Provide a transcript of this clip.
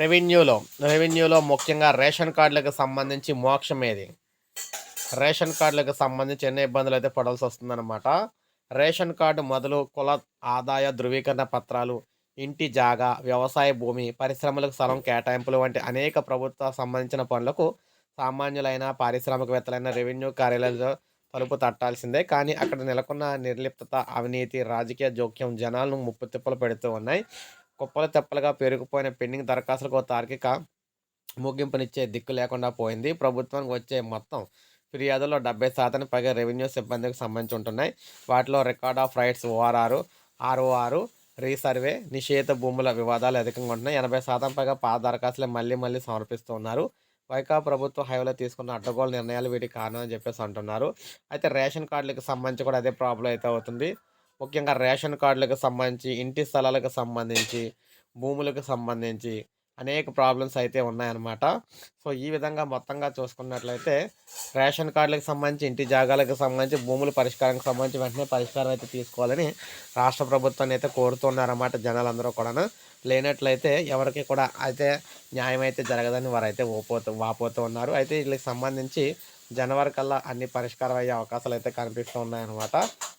రెవెన్యూలో రెవెన్యూలో ముఖ్యంగా రేషన్ కార్డులకు సంబంధించి మోక్షం ఏది? రేషన్ కార్డులకు సంబంధించి ఎన్నో ఇబ్బందులు అయితే పడాల్సి వస్తుందన్నమాట. రేషన్ కార్డు మొదలు కుల ఆదాయ ధృవీకరణ పత్రాలు ఇంటి జాగా వ్యవసాయ భూమి పరిశ్రమలకు స్థలం కేటాయింపులు వంటి అనేక ప్రభుత్వ సంబంధించిన పనులకు సామాన్యులైన పారిశ్రామికవేత్తలైన రెవెన్యూ కార్యాలయాల్లో తలుపు తట్టాల్సిందే. కానీ అక్కడ నెలకొన్న నిర్లిప్తత అవినీతి రాజకీయ జోక్యం జనాలను ముప్పు తిప్పలు పెడుతూ ఉన్నాయి. కుప్పలు తెప్పలుగా పేరుకుపోయిన పెండింగ్ దరఖాస్తులకు తార్కిక ముగింపునిచ్చే దిక్కు లేకుండా పోయింది. ప్రభుత్వానికి వచ్చే మొత్తం ఫిర్యాదుల్లో డెబ్బై శాతానికి పైగా రెవెన్యూ సిబ్బందికి సంబంధించి ఉంటున్నాయి. వాటిలో record of rights ORR ROR resurvey నిషేధ భూముల వివాదాలు అధికంగా ఉంటున్నాయి. ఎనభై శాతం పైగా పాత దరఖాస్తులే మళ్ళీ మళ్ళీ సమర్పిస్తూ ఉన్నారు. వైకా ప్రభుత్వ హైవేలో తీసుకున్న అడ్డగోలు నిర్ణయాలు వీటికి కారణం అని చెప్పేసి అంటున్నారు. అయితే రేషన్ కార్డులకు సంబంధించి కూడా అదే ప్రాబ్లం అయితే అవుతుంది. ముఖ్యంగా రేషన్ కార్డులకు సంబంధించి ఇంటి స్థలాలకు సంబంధించి భూములకు సంబంధించి అనేక ప్రాబ్లమ్స్ అయితే ఉన్నాయన్నమాట. సో ఈ విధంగా మొత్తంగా చూసుకున్నట్లయితే రేషన్ కార్డులకు సంబంధించి ఇంటి జాగాలకు సంబంధించి భూముల పరిష్కారానికి సంబంధించి వెంటనే పరిష్కారం అయితే తీసుకోవాలని రాష్ట్ర ప్రభుత్వాన్ని అయితే కోరుతున్నారన్నమాట జనాలందరూ కూడా లేనట్లయితే ఎవరికి కూడా అయితే న్యాయం అయితే జరగదని వారు అయితే ఓపోతూ వాపోతూ ఉన్నారు. అయితే వీళ్ళకి సంబంధించి జనవరి కల్లా అన్ని పరిష్కారం అయ్యే అవకాశాలు అయితే కనిపిస్తూ ఉన్నాయన్నమాట.